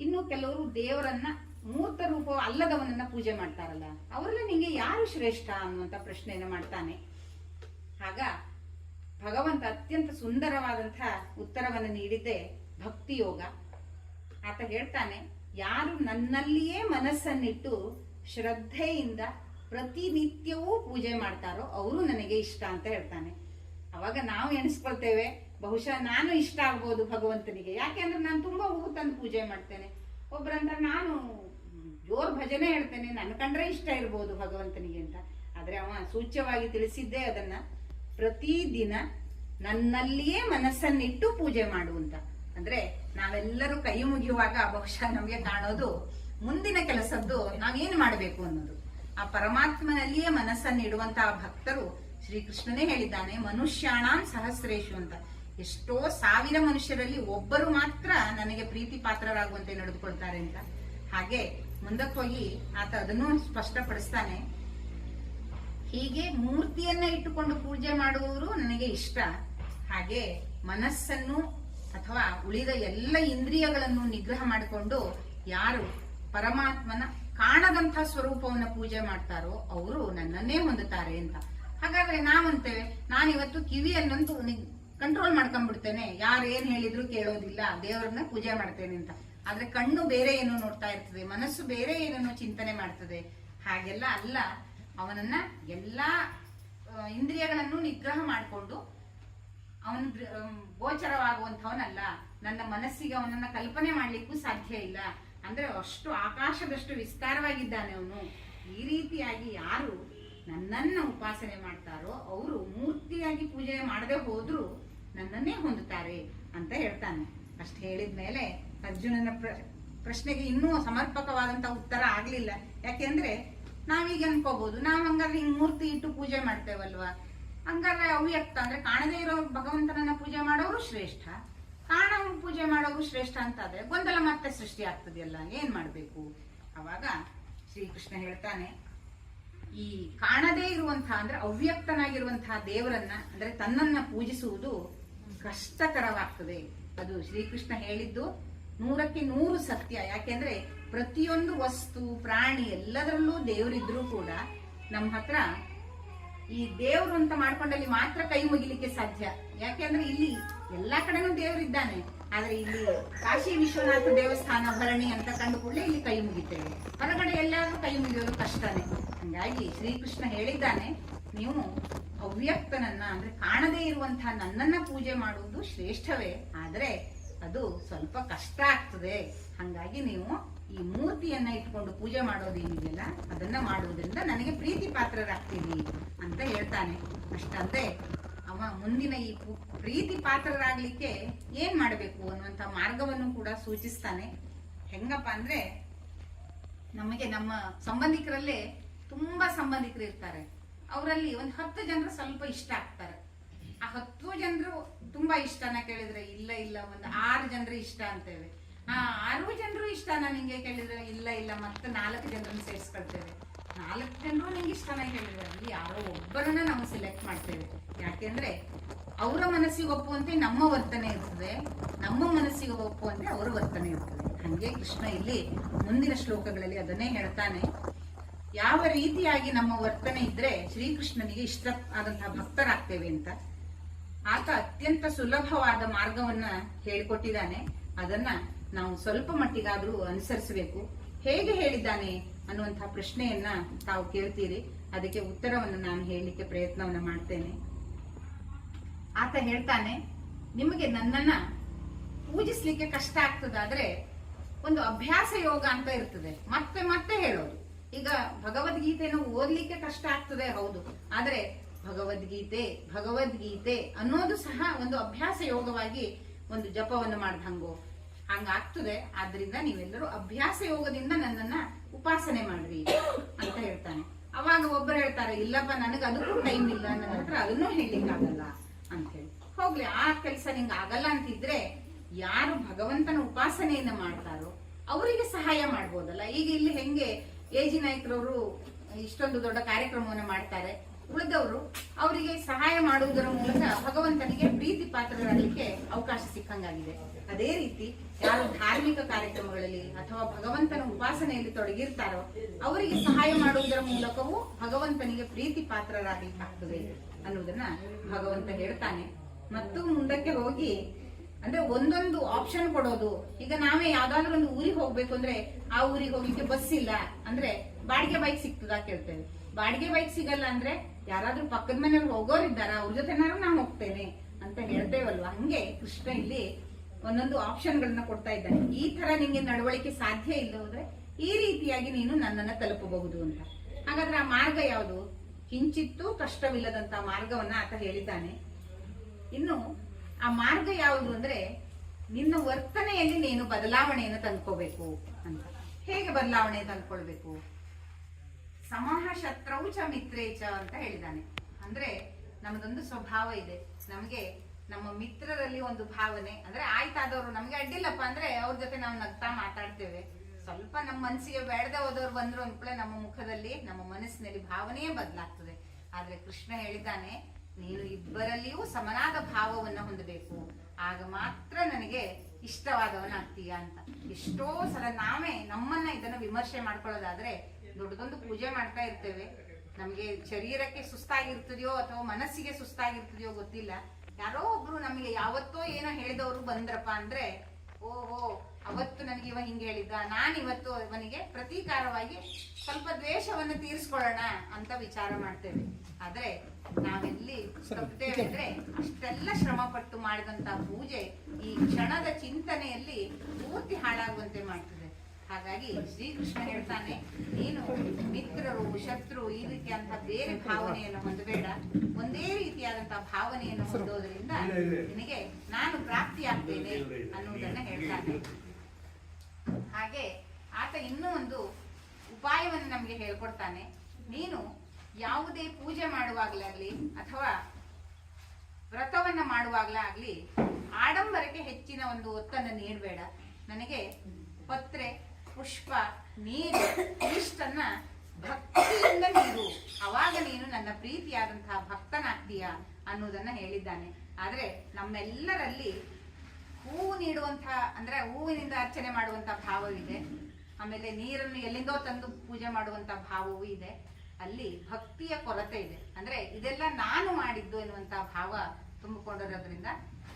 ಇನ್ನು ಕೆಲವರು ದೇವರನ್ನ ಮೂರ್ತ ರೂಪ ಅಲ್ಲದವನನ್ನ ಪೂಜೆ ಮಾಡ್ತಾರಲ್ಲ, ಅವರೆಲ್ಲ ನಿಂಗೆ ಯಾರು ಶ್ರೇಷ್ಠ ಅನ್ನುವಂತ ಪ್ರಶ್ನೆಯನ್ನ ಮಾಡ್ತಾನೆ. ಆಗ ಭಗವಂತ ಅತ್ಯಂತ ಸುಂದರವಾದಂತಹ ಉತ್ತರವನ್ನು ನೀಡಿದ್ದೆ ಭಕ್ತಿ ಯೋಗ ಆತ ಹೇಳ್ತಾನೆ ಯಾರು ನನ್ನಲ್ಲಿಯೇ ಮನಸ್ಸನ್ನಿಟ್ಟು ಶ್ರದ್ಧೆಯಿಂದ ಪ್ರತಿನಿತ್ಯವೂ ಪೂಜೆ ಮಾಡ್ತಾರೋ ಅವರು ನನಗೆ ಇಷ್ಟ ಅಂತ ಹೇಳ್ತಾನೆ. ಅವಾಗ ನಾವು ಎಣಿಸ್ಕೊಳ್ತೇವೆ. ಬಹುಶಃ ನಾನು ಇಷ್ಟ ಆಗ್ಬೋದು ಭಗವಂತನಿಗೆ. ಯಾಕೆಂದ್ರೆ ನಾನು ತುಂಬಾ ಹೂ ತಂದು ಪೂಜೆ ಮಾಡ್ತೇನೆ. ಒಬ್ರಂತ ನಾನು ಜೋರ್ ಭಜನೆ ಹೇಳ್ತೇನೆ. ನನ್ನ ಕಂಡ್ರೆ ಇಷ್ಟ ಇರ್ಬೋದು ಭಗವಂತನಿಗೆ ಅಂತ. ಆದ್ರೆ ಅವ ಸೂಚ್ಯವಾಗಿ ತಿಳಿಸಿದ್ದೇ ಅದನ್ನ ಪ್ರತಿದಿನ ನನ್ನಲ್ಲಿಯೇ ಮನಸ್ಸನ್ನಿಟ್ಟು ಪೂಜೆ ಮಾಡುವಂತ ಅಂದ್ರೆ ನಾವೆಲ್ಲರೂ ಕೈ ಮುಗಿಯುವಾಗ ಬಹುಶಃ ನಮ್ಗೆ ಕಾಣೋದು ಮುಂದಿನ ಕೆಲಸದ್ದು ನಾವೇನ್ ಮಾಡಬೇಕು ಅನ್ನೋದು. ಆ ಪರಮಾತ್ಮನಲ್ಲಿಯೇ ಮನಸ್ಸನ್ನು ಇಡುವಂತಹ ಭಕ್ತರು ಶ್ರೀಕೃಷ್ಣನೇ ಹೇಳಿದ್ದಾನೆ, ಮನುಷ್ಯಾಣಾಂ ಸಹಸ್ರೇಶು ಅಂತ. ಎಷ್ಟೋ ಸಾವಿರ ಮನುಷ್ಯರಲ್ಲಿ ಒಬ್ಬರು ಮಾತ್ರ ನನಗೆ ಪ್ರೀತಿ ಪಾತ್ರರಾಗುವಂತೆ ನಡೆದುಕೊಳ್ತಾರೆ ಅಂತ. ಹಾಗೆ ಮುಂದಕ್ಕೆ ಹೋಗಿ ಆತ ಅದನ್ನು ಸ್ಪಷ್ಟಪಡಿಸ್ತಾನೆ, ಹೀಗೆ ಮೂರ್ತಿಯನ್ನ ಇಟ್ಟುಕೊಂಡು ಪೂಜೆ ಮಾಡುವವರು ನನಗೆ ಇಷ್ಟ. ಹಾಗೆ ಮನಸ್ಸನ್ನು ಅಥವಾ ಉಳಿದ ಎಲ್ಲ ಇಂದ್ರಿಯಗಳನ್ನು ನಿಗ್ರಹ ಮಾಡಿಕೊಂಡು ಯಾರು ಪರಮಾತ್ಮನ ಕಾಣದಂಥ ಸ್ವರೂಪವನ್ನ ಪೂಜೆ ಮಾಡ್ತಾರೋ ಅವರು ನನ್ನನ್ನೇ ಹೊಂದುತ್ತಾರೆ ಅಂತ. ಹಾಗಾದ್ರೆ ನಾವಂತೇವೆ ನಾನಿವತ್ತು ಕಿವಿಯನ್ನಂತೂ ಕಂಟ್ರೋಲ್ ಮಾಡ್ಕೊಂಡ್ಬಿಡ್ತೇನೆ ಯಾರು ಏನು ಹೇಳಿದ್ರು ಕೇಳೋದಿಲ್ಲ, ದೇವರನ್ನ ಪೂಜೆ ಮಾಡ್ತೇನೆ ಅಂತ. ಆದ್ರೆ ಕಣ್ಣು ಬೇರೆ ಏನೋ ನೋಡ್ತಾ ಇರ್ತದೆ, ಮನಸ್ಸು ಬೇರೆ ಏನೇನೋ ಚಿಂತನೆ ಮಾಡ್ತದೆ. ಹಾಗೆಲ್ಲ ಅಲ್ಲ, ಅವನನ್ನ ಎಲ್ಲಾ ಇಂದ್ರಿಯಗಳನ್ನು ನಿಗ್ರಹ ಮಾಡಿಕೊಂಡು ಅವನು ಗೋಚರವಾಗುವಂಥವನಲ್ಲ. ನನ್ನ ಮನಸ್ಸಿಗೆ ಅವನನ್ನ ಕಲ್ಪನೆ ಮಾಡ್ಲಿಕ್ಕೂ ಸಾಧ್ಯ ಇಲ್ಲ. ಅಂದ್ರೆ ಅಷ್ಟು ಆಕಾಶದಷ್ಟು ವಿಸ್ತಾರವಾಗಿದ್ದಾನೆ ಅವನು. ಈ ರೀತಿಯಾಗಿ ಯಾರು ನನ್ನನ್ನ ಉಪಾಸನೆ ಮಾಡ್ತಾರೋ, ಅವರು ಮೂರ್ತಿಯಾಗಿ ಪೂಜೆ ಮಾಡದೆ ಹೋದ್ರು ನನ್ನನ್ನೇ ಹೊಂದುತ್ತಾರೆ ಅಂತ ಹೇಳ್ತಾನೆ. ಅಷ್ಟು ಹೇಳಿದ್ಮೇಲೆ ಅರ್ಜುನನ ಪ್ರ- ಪ್ರಶ್ನೆಗೆ ಇನ್ನೂ ಸಮರ್ಪಕವಾದಂತ ಉತ್ತರ ಆಗಲಿಲ್ಲ. ಯಾಕೆಂದ್ರೆ ನಾವೀಗ ಅನ್ಕೋಬಹುದು ನಾವು ಹಂಗಾದ್ರೆ ಹಿಂಗ್ ಮೂರ್ತಿ ಇಟ್ಟು ಪೂಜೆ ಮಾಡ್ತೇವಲ್ವಾ? ಹಂಗಾದ್ರೆ ಅವ್ಯಕ್ತ ಅಂದ್ರೆ ಕಾಣದೇ ಇರೋ ಭಗವಂತನನ್ನ ಪೂಜೆ ಮಾಡೋರು ಶ್ರೇಷ್ಠ. ಕಾಣ ಪೂಜೆ ಮಾಡೋರು ಶ್ರೇಷ್ಠ ಅಂತ ಆದ್ರೆ ಗೊಂದಲ ಮತ್ತೆ ಸೃಷ್ಟಿ ಆಗ್ತದೆಯಲ್ಲ ಏನ್ ಮಾಡ್ಬೇಕು? ಅವಾಗ ಶ್ರೀಕೃಷ್ಣ ಹೇಳ್ತಾನೆ, ಈ ಕಾಣದೇ ಇರುವಂತಹ ಅಂದ್ರೆ ಅವ್ಯಕ್ತನಾಗಿರುವಂತಹ ದೇವರನ್ನ ಅಂದ್ರೆ ತನ್ನನ್ನ ಪೂಜಿಸುವುದು ಕಷ್ಟಕರವಾಗ್ತದೆ. ಅದು ಶ್ರೀಕೃಷ್ಣ ಹೇಳಿದ್ದು ನೂರಕ್ಕೆ ನೂರು ಸತ್ಯ. ಯಾಕೆಂದ್ರೆ ಪ್ರತಿಯೊಂದು ವಸ್ತು, ಪ್ರಾಣಿ ಎಲ್ಲದರಲ್ಲೂ ದೇವರಿದ್ರೂ ಕೂಡ ನಮ್ಮ ಹತ್ರ ಈ ದೇವ್ರು ಅಂತ ಮಾಡ್ಕೊಂಡಲ್ಲಿ ಮಾತ್ರ ಕೈ ಮುಗಿಲಿಕ್ಕೆ ಸಾಧ್ಯ. ಯಾಕೆಂದ್ರೆ ಇಲ್ಲಿ ಎಲ್ಲಾ ಕಡೆನೂ ದೇವರಿದ್ದಾನೆ ಆದ್ರೆ ಇಲ್ಲಿ ಕಾಶಿ ವಿಶ್ವನಾಥ ದೇವಸ್ಥಾನ ಭರಣಿ ಅಂತ ಕಂಡು ಕೂಡಲೇ ಇಲ್ಲಿ ಕೈ ಮುಗಿತೇವೆ. ಹೊರಗಡೆ ಎಲ್ಲಾದ್ರೂ ಕೈ ಮುಗಿಯೋದು ಕಷ್ಟನೇ. ಹಂಗಾಗಿ ಶ್ರೀಕೃಷ್ಣ ಹೇಳಿದ್ದಾನೆ, ನೀವು ಅವ್ಯಕ್ತನನ್ನ ಅಂದ್ರೆ ಕಾಣದೇ ಇರುವಂತಹ ನನ್ನನ್ನ ಪೂಜೆ ಮಾಡುವುದು ಶ್ರೇಷ್ಠವೇ. ಆದ್ರೆ ಅದು ಸ್ವಲ್ಪ ಕಷ್ಟ ಆಗ್ತದೆ. ಹಂಗಾಗಿ ನೀವು ಈ ಮೂರ್ತಿಯನ್ನ ಇಟ್ಕೊಂಡು ಪೂಜೆ ಮಾಡೋದೇನಿದೆಯಲ್ಲ, ಅದನ್ನ ಮಾಡೋದ್ರಿಂದ ನನಗೆ ಪ್ರೀತಿ ಪಾತ್ರರಾಗ್ತೀರಿ ಅಂತ ಹೇಳ್ತಾನೆ. ಅಷ್ಟಂತೆ ಅವ ಮುಂದಿನ ಈ ಪ್ರೀತಿ ಪಾತ್ರರಾಗ್ಲಿಕ್ಕೆ ಏನ್ ಮಾಡಬೇಕು ಅನ್ನುವಂತ ಮಾರ್ಗವನ್ನು ಕೂಡ ಸೂಚಿಸ್ತಾನೆ. ಹೆಂಗಪ್ಪ ಅಂದ್ರೆ ನಮಗೆ ನಮ್ಮ ಸಂಬಂಧಿಕರಲ್ಲೇ ತುಂಬಾ ಸಂಬಂಧಿಕರು ಇರ್ತಾರೆ. ಅವರಲ್ಲಿ ಒಂದು ಹತ್ತು ಜನರು ಸ್ವಲ್ಪ ಇಷ್ಟ ಆಗ್ತಾರೆ. ಆ ಹತ್ತು ಜನರು ತುಂಬಾ ಇಷ್ಟನ ಕೇಳಿದ್ರೆ ಇಲ್ಲ ಇಲ್ಲ, ಒಂದು ಆರು ಜನರು ಇಷ್ಟ ಅಂತೇವೆ ಆ ಆರು ಜನರು ಇಷ್ಟನ ನಿಂಗೆ ಕೇಳಿದ್ರೆ. ಇಲ್ಲ ಇಲ್ಲ, ಮತ್ತೆ ನಾಲ್ಕು ಜನರನ್ನು ಸೇರಿಸ್ಕೊಳ್ತೇವೆ. ನಾಲ್ಕು ಜನರು ನಿಂಗೆ ಇಷ್ಟನ ಕೇಳಿದ್ರೆ. ಅಲ್ಲಿ ಯಾರೋ ಒಬ್ಬರನ್ನ ನಾವು ಸೆಲೆಕ್ಟ್ ಮಾಡ್ತೇವೆ. ಯಾಕೆಂದ್ರೆ ಅವರ ಮನಸ್ಸಿಗೆ ಒಪ್ಪುವಂತೆ ನಮ್ಮ ವರ್ತನೆ ಇರ್ತದೆ. ನಮ್ಮ ಮನಸ್ಸಿಗೆ ಒಪ್ಪುವಂತೆ ಅವರ ವರ್ತನೆ ಇರ್ತದೆ. ಹಂಗೆ ಕೃಷ್ಣ ಇಲ್ಲಿ ಮುಂದಿನ ಶ್ಲೋಕಗಳಲ್ಲಿ ಅದನ್ನೇ ಹೇಳ್ತಾನೆ. ಯಾವ ರೀತಿಯಾಗಿ ನಮ್ಮ ವರ್ತನೆ ಇದ್ರೆ ಶ್ರೀಕೃಷ್ಣನಿಗೆ ಇಷ್ಟ ಆದಂತಹ ಭಕ್ತರಾಗ್ತೇವೆ ಅಂತ. ಆತ ಅತ್ಯಂತ ಸುಲಭವಾದ ಮಾರ್ಗವನ್ನ ಹೇಳಿಕೊಟ್ಟಿದ್ದಾನೆ. ಅದನ್ನ ನಾವು ಸ್ವಲ್ಪ ಮಟ್ಟಿಗಾದ್ರೂ ಅನುಸರಿಸಬೇಕು. ಹೇಗೆ ಹೇಳಿದ್ದಾನೆ ಅನ್ನುವಂತಹ ಪ್ರಶ್ನೆಯನ್ನ ತಾವು ಕೇಳ್ತೀರಿ. ಅದಕ್ಕೆ ಉತ್ತರವನ್ನು ನಾನು ಹೇಳಲಿಕ್ಕೆ ಪ್ರಯತ್ನವನ್ನ ಮಾಡ್ತೇನೆ. ಆತ ಹೇಳ್ತಾನೆ, ನಿಮಗೆ ನನ್ನನ್ನ ಪೂಜಿಸ್ಲಿಕ್ಕೆ ಕಷ್ಟ ಆಗ್ತದಾದ್ರೆ ಒಂದು ಅಭ್ಯಾಸ ಯೋಗ ಅಂತ ಇರ್ತದೆ. ಮತ್ತೆ ಮತ್ತೆ ಹೇಳೋದು. ಈಗ ಭಗವದ್ಗೀತೆಯನ್ನು ಓದ್ಲಿಕ್ಕೆ ಕಷ್ಟ ಆಗ್ತದೆ, ಹೌದು. ಆದ್ರೆ ಭಗವದ್ಗೀತೆ ಭಗವದ್ಗೀತೆ ಅನ್ನೋದು ಸಹ ಒಂದು ಅಭ್ಯಾಸ ಯೋಗವಾಗಿ ಒಂದು ಜಪವನ್ನು ಮಾಡ್ದಂಗೋ ಹಂಗಾಗ್ತದೆ. ಆದ್ರಿಂದ ನೀವೆಲ್ಲರೂ ಅಭ್ಯಾಸ ಯೋಗದಿಂದ ನನ್ನನ್ನ ಉಪಾಸನೆ ಮಾಡ್ರಿ ಅಂತ ಹೇಳ್ತಾನೆ. ಅವಾಗ ಒಬ್ಬರು ಹೇಳ್ತಾರೆ, ಇಲ್ಲಪ್ಪ, ನನಗೆ ಅದಕ್ಕೂ ಟೈಮ್ ಇಲ್ಲ, ನನ್ನ ಹತ್ರ ಅದನ್ನೂ ಹೇಳಲಿಕ್ಕಾಗಲ್ಲ ಅಂತ ಹೇಳಿ. ಹೋಗ್ಲಿ, ಆ ಕೆಲಸ ನಿಂಗೆ ಆಗಲ್ಲ ಅಂತಿದ್ರೆ ಯಾರು ಭಗವಂತನ ಉಪಾಸನೆಯನ್ನ ಮಾಡ್ತಾರೋ ಅವರಿಗೆ ಸಹಾಯ ಮಾಡ್ಬೋದಲ್ಲ. ಈಗ ಇಲ್ಲಿ ಹೆಂಗೆ ಎಜಿ ನಾಯಕರವರು ಇಷ್ಟೊಂದು ದೊಡ್ಡ ಕಾರ್ಯಕ್ರಮವನ್ನ ಮಾಡ್ತಾರೆ. ಉಳಿದವರು ಅವರಿಗೆ ಸಹಾಯ ಮಾಡುವುದರ ಮೂಲಕ ಭಗವಂತನಿಗೆ ಪ್ರೀತಿ ಪಾತ್ರರಾಗಲಿಕ್ಕೆ ಅವಕಾಶ ಸಿಕ್ಕಂಗಾಗಿದೆ. ಅದೇ ರೀತಿ ಯಾರು ಧಾರ್ಮಿಕ ಕಾರ್ಯಕ್ರಮಗಳಲ್ಲಿ ಅಥವಾ ಭಗವಂತನ ಉಪಾಸನೆಯಲ್ಲಿ ತೊಡಗಿರ್ತಾರೋ ಅವರಿಗೆ ಸಹಾಯ ಮಾಡುವುದರ ಮೂಲಕವೂ ಭಗವಂತನಿಗೆ ಪ್ರೀತಿ ಪಾತ್ರರಾಗಲಿಕ್ಕಾಗ್ತದೆ ಅನ್ನುವುದನ್ನ ಭಗವಂತ ಹೇಳ್ತಾನೆ. ಮತ್ತು ಮುಂದಕ್ಕೆ ಹೋಗಿ, ಅಂದ್ರೆ ಒಂದೊಂದು ಆಪ್ಷನ್ ಕೊಡೋದು. ಈಗ ನಾವೇ ಯಾವ್ದಾದ್ರು ಒಂದು ಊರಿಗೆ ಹೋಗ್ಬೇಕು ಅಂದ್ರೆ ಆ ಊರಿಗೆ ಹೋಗ್ಲಿಕ್ಕೆ ಬಸ್ ಇಲ್ಲ ಅಂದ್ರೆ ಬಾಡಿಗೆ ಬೈಕ್ ಸಿಗ್ತದ ಕೇಳ್ತೇವೆ. ಬಾಡಿಗೆ ಬೈಕ್ ಸಿಗಲ್ಲ ಅಂದ್ರೆ ಯಾರಾದ್ರೂ ಪಕ್ಕದ ಮನೆಯವ್ರು ಹೋಗೋರಿದ್ದಾರ? ಅವ್ರ ಜೊತೆನಾರು ನಾನು ಹೋಗ್ತೇನೆ ಅಂತ ಹೇಳ್ತೇವಲ್ವಾ? ಹಂಗೆ ಕೃಷ್ಣ ಇಲ್ಲಿ ಒಂದೊಂದು ಆಪ್ಷನ್ಗಳನ್ನ ಕೊಡ್ತಾ ಇದ್ದಾನೆ ಈ ತರ ನಿಮಗೆ ನಡವಳಿಕೆ ಸಾಧ್ಯ ಇಲ್ಲ ಹೋದ್ರೆ ಈ ರೀತಿಯಾಗಿ ನೀನು ನನ್ನನ್ನ ತಲುಪಬಹುದು ಅಂತ. ಹಾಗಾದ್ರೆ ಆ ಮಾರ್ಗ ಯಾವುದು? ಕಿಂಚಿತ್ತೂ ಕಷ್ಟವಿಲ್ಲದಂತ ಮಾರ್ಗವನ್ನ ಆತ ಹೇಳಿದ್ದಾನೆ. ಇನ್ನು ಆ ಮಾರ್ಗ ಯಾವುದು ಅಂದ್ರೆ ನಿನ್ನ ವರ್ತನೆಯಲ್ಲಿ ನೀನು ಬದಲಾವಣೆಯನ್ನು ತಂದ್ಕೋಬೇಕು ಅಂತ. ಹೇಗೆ ಬದಲಾವಣೆ ತಂದ್ಕೊಳ್ಬೇಕು? ಸಮಾಹ ಶತ್ರೌ ಚ ಮಿತ್ರೇ ಚ ಅಂತ ಹೇಳಿದ್ದಾನೆ. ಅಂದ್ರೆ ನಮ್ದೊಂದು ಸ್ವಭಾವ ಇದೆ. ನಮಗೆ ನಮ್ಮ ಮಿತ್ರರಲ್ಲಿ ಒಂದು ಭಾವನೆ, ಅಂದ್ರೆ ಆಯ್ತಾದವ್ರು ನಮ್ಗೆ ಅಡ್ಡಿಲ್ಲಪ್ಪ, ಅಂದ್ರೆ ಅವ್ರ ಜೊತೆ ನಾವು ನಗ್ತಾ ಮಾತಾಡ್ತೇವೆ. ಸ್ವಲ್ಪ ನಮ್ಮ ಮನಸ್ಸಿಗೆ ಬೇಡದೆ ಹೋದವ್ರು ಬಂದ್ರು ಅಂದ್ಕೊಳ್ಳೆ ನಮ್ಮ ಮುಖದಲ್ಲಿ, ನಮ್ಮ ಮನಸ್ಸಿನಲ್ಲಿ ಭಾವನೆಯೇ ಬದಲಾಗ್ತದೆ. ಆದ್ರೆ ಕೃಷ್ಣ ಹೇಳಿದ್ದಾನೆ, ನೀನು ಇಬ್ಬರಲ್ಲಿಯೂ ಸಮನಾದ ಭಾವವನ್ನ ಹೊಂದಬೇಕು. ಆಗ ಮಾತ್ರ ನನಗೆ ಇಷ್ಟವಾದವನಾಗ್ತೀಯ ಅಂತ. ಎಷ್ಟೋ ಸಲ ನಾವೇ ನಮ್ಮನ್ನ ಇದನ್ನ ವಿಮರ್ಶೆ ಮಾಡ್ಕೊಳ್ಳೋದಾದ್ರೆ ದೊಡ್ಡದೊಂದು ಪೂಜೆ ಮಾಡ್ತಾ ಇರ್ತೇವೆ. ನಮಗೆ ಶರೀರಕ್ಕೆ ಸುಸ್ತಾಗಿರ್ತದೆಯೋ ಅಥವಾ ಮನಸ್ಸಿಗೆ ಸುಸ್ತಾಗಿರ್ತದೆಯೋ ಗೊತ್ತಿಲ್ಲ. ಯಾರೋ ಒಬ್ರು ನಮಗೆ ಯಾವತ್ತೋ ಏನೋ ಹೇಳಿದವರು ಬಂದ್ರಪ್ಪ ಅಂದ್ರೆ ಓಹೋ ಅವತ್ತು ನನಗೆ ಇವ ಹಿಂಗೆ ಹೇಳಿದ್ದ ನಾನು ಇವತ್ತು ಇವನಿಗೆ ಪ್ರತೀಕಾರವಾಗಿ ಸ್ವಲ್ಪ ದ್ವೇಷವನ್ನು ತೀರಿಸ್ಕೊಳ್ಳೋಣ ಅಂತ ವಿಚಾರ ಮಾಡ್ತೇವೆ. ಆದ್ರೆ ನಾವೆಲ್ಲಿ ತಪ್ಪುತ್ತೇವೆ ಅಂದ್ರೆ ಅಷ್ಟೆಲ್ಲ ಶ್ರಮ ಪಟ್ಟು ಮಾಡಿದಂತ ಪೂಜೆ ಈ ಕ್ಷಣದ ಚಿಂತನೆಯಲ್ಲಿ ಪೂರ್ತಿ ಹಾಳಾಗುವಂತೆ ಮಾಡ್ತದೆ. ಹಾಗಾಗಿ ಶ್ರೀಕೃಷ್ಣ ಹೇಳ್ತಾನೆ ನೀನು ಮಿತ್ರರು ಶತ್ರು ಈ ರೀತಿಯಾದಂತಹ ಬೇರೆ ಭಾವನೆಯನ್ನು ಹೊಂದಬೇಡ. ಒಂದೇ ರೀತಿಯಾದಂತಹ ಭಾವನೆಯನ್ನು ಹೊಂದೋದ್ರಿಂದ ನಿನಗೆ ನಾನು ಪ್ರಾಪ್ತಿಯಾಗ್ತೇನೆ ಅನ್ನುವುದನ್ನ ಹೇಳ್ತಾನೆ. ಹಾಗೆ ಆತ ಇನ್ನೂ ಒಂದು ಉಪಾಯವನ್ನು ನಮಗೆ ಹೇಳ್ಕೊಡ್ತಾನೆ. ನೀನು ಯಾವುದೇ ಪೂಜೆ ಮಾಡುವಾಗಲಾಗ್ಲಿ ಅಥವಾ ವ್ರತವನ್ನ ಮಾಡುವಾಗಲಾಗ್ಲಿ ಆಡಂಬರಕ್ಕೆ ಹೆಚ್ಚಿನ ಒಂದು ಒತ್ತನ್ನು ನೀಡಬೇಡ. ನನಗೆ ಪತ್ರೆ ಪುಷ್ಪ, ನೀರು, ಇಷ್ಟನ್ನ ಭಕ್ತಿಯಿಂದ ನೀರು. ಅವಾಗ ನೀನು ನನ್ನ ಪ್ರೀತಿಯಾದಂತಹ ಭಕ್ತನಾಗ್ತೀಯ ಅನ್ನೋದನ್ನ ಹೇಳಿದ್ದಾನೆ. ಆದ್ರೆ ನಮ್ಮೆಲ್ಲರಲ್ಲಿ ಹೂವು ನೀಡುವಂತಹ, ಅಂದ್ರೆ ಹೂವಿನಿಂದ ಅರ್ಚನೆ ಮಾಡುವಂತ ಭಾವವಿದೆ ಆಮೇಲೆ ನೀರನ್ನು ಎಲ್ಲಿಂದೋ ತಂದು ಪೂಜೆ ಮಾಡುವಂತ ಭಾವವೂ ಇದೆ. ಅಲ್ಲಿ ಭಕ್ತಿಯ ಕೊರತೆ ಇದೆ. ಅಂದ್ರೆ ಇದೆಲ್ಲ ನಾನು ಮಾಡಿದ್ದು ಎನ್ನುವಂತ ಭಾವ ತುಂಬಿಕೊಂಡಿರೋದ್ರಿಂದ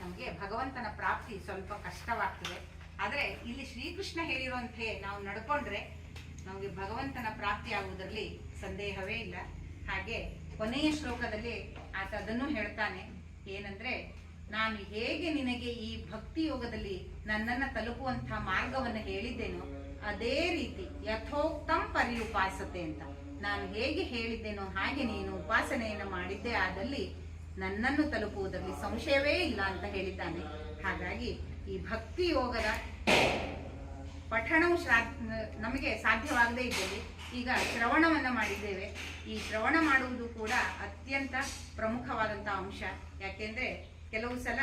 ನಮಗೆ ಭಗವಂತನ ಪ್ರಾಪ್ತಿ ಸ್ವಲ್ಪ ಕಷ್ಟವಾಗ್ತದೆ. ಆದ್ರೆ ಇಲ್ಲಿ ಶ್ರೀಕೃಷ್ಣ ಹೇಳಿರುವಂತೆ ನಾವು ನಡ್ಕೊಂಡ್ರೆ ನಮಗೆ ಭಗವಂತನ ಪ್ರಾಪ್ತಿ ಆಗುವುದರಲ್ಲಿ ಸಂದೇಹವೇ ಇಲ್ಲ. ಹಾಗೆ ಕೊನೆಯ ಶ್ಲೋಕದಲ್ಲಿ ಆತ ಅದನ್ನು ಹೇಳ್ತಾನೆ, ಏನಂದ್ರೆ, ನಾನು ಹೇಗೆ ನಿನಗೆ ಈ ಭಕ್ತಿ ಯೋಗದಲ್ಲಿ ನನ್ನನ್ನು ತಲುಪುವಂತಹ ಮಾರ್ಗವನ್ನು ಹೇಳಿದ್ದೇನೋ ಅದೇ ರೀತಿ ಯಥೋಕ್ತಂ ಪರಿಯುಪಾಸತೆ ಅಂತ. ನಾನು ಹೇಗೆ ಹೇಳಿದ್ದೇನೋ ಹಾಗೆ ನೀನು ಉಪಾಸನೆಯನ್ನು ಮಾಡಿದ್ದೇ ಆದಲ್ಲಿ ನನ್ನನ್ನು ತಲುಪುವುದರಲ್ಲಿ ಸಂಶಯವೇ ಇಲ್ಲ ಅಂತ ಹೇಳಿದ್ದಾನೆ. ಹಾಗಾಗಿ ಈ ಭಕ್ತಿ ಯೋಗದ ಪಠಣವು ಶ್ರಾ ನಮಗೆ ಸಾಧ್ಯವಾಗದೇ ಇದ್ದಲ್ಲಿ ಈಗ ಶ್ರವಣವನ್ನು ಮಾಡಿದ್ದೇವೆ. ಈ ಶ್ರವಣ ಮಾಡುವುದು ಕೂಡ ಅತ್ಯಂತ ಪ್ರಮುಖವಾದಂಥ ಅಂಶ. ಯಾಕೆಂದರೆ ಕೆಲವು ಸಲ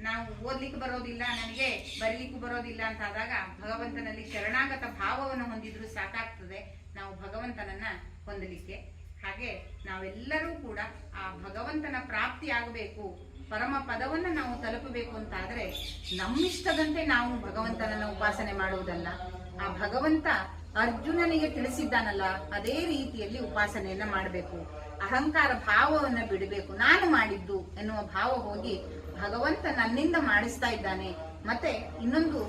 ನಾವು ಓದ್ಲಿಕ್ಕೆ ಬರೋದಿಲ್ಲ, ನನಗೆ ಬರೀಲಿಕ್ಕೆ ಬರೋದಿಲ್ಲ ಅಂತ ಆದಾಗ ಭಗವಂತನಲ್ಲಿ ಶರಣಾಗತ ಭಾವವನ್ನು ಹೊಂದಿದ್ರೂ ಸಾಕಾಗ್ತದೆ. ನಾವು ಭಗವಂತನನ್ನ ಹೊಂದಲಿಕ್ಕೆ. ಹಾಗೆ ನಾವೆಲ್ಲರೂ ಕೂಡ ಆ ಭಗವಂತನ ಪ್ರಾಪ್ತಿ ಆಗಬೇಕು ಪರಮ ಪದವನ್ನು ನಾವು ತಲುಪಬೇಕು ಅಂತ ಆದ್ರೆ ನಮ್ಮಿಷ್ಟದಂತೆ ನಾವು ಭಗವಂತನನ್ನು ಉಪಾಸನೆ ಮಾಡುವುದಲ್ಲ. ಆ ಭಗವಂತ ಅರ್ಜುನನಿಗೆ ತಿಳಿಸಿದ್ದಾನಲ್ಲ, ಅದೇ ರೀತಿಯಲ್ಲಿ ಉಪಾಸನೆಯನ್ನ ಮಾಡಬೇಕು. ಅಹಂಕಾರ ಭಾವವನ್ನ ಬಿಡಬೇಕು. ನಾನು ಮಾಡಿದ್ದು ಎನ್ನುವ ಭಾವ ಹೋಗಿ ಭಗವಂತ ನನ್ನಿಂದ ಮಾಡಿಸ್ತಾ ಇದ್ದಾನೆ. ಮತ್ತೆ ಇನ್ನೊಂದು,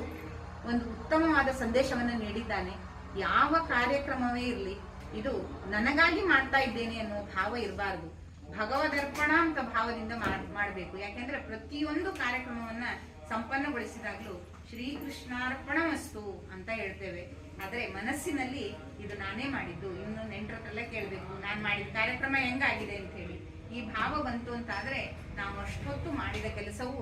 ಒಂದು ಉತ್ತಮವಾದ ಸಂದೇಶವನ್ನು ನೀಡಿದ್ದಾನೆ. ಯಾವ ಕಾರ್ಯಕ್ರಮವೇ ಇರಲಿ ಇದು ನನಗಾಗಿ ಮಾಡ್ತಾ ಇದ್ದೇನೆ ಅನ್ನೋ ಭಾವ ಇರಬಾರದು. ಭಗವದರ್ಪಣ ಅಂತ ಭಾವದಿಂದ ಮಾಡಬೇಕು. ಯಾಕೆಂದ್ರೆ ಪ್ರತಿಯೊಂದು ಕಾರ್ಯಕ್ರಮವನ್ನ ಸಂಪನ್ನಗೊಳಿಸಿದಾಗ್ಲೂ ಶ್ರೀಕೃಷ್ಣಾರ್ಪಣ ವಸ್ತು ಅಂತ ಹೇಳ್ತೇವೆ. ಆದ್ರೆ ಮನಸ್ಸಿನಲ್ಲಿ ಇದು ನಾನೇ ಮಾಡಿದ್ದು. ಇನ್ನು ನೆಂಟರ ಕೇಳಬೇಕು ಕೇಳ್ಬೇಕು, ನಾನ್ ಮಾಡಿದ ಕಾರ್ಯಕ್ರಮ ಹೆಂಗಾಗಿದೆ ಅಂತ ಹೇಳಿ. ಈ ಭಾವ ಬಂತು ಅಂತ ಆದ್ರೆ ನಾವು ಅಷ್ಟೊತ್ತು ಮಾಡಿದ ಕೆಲಸವು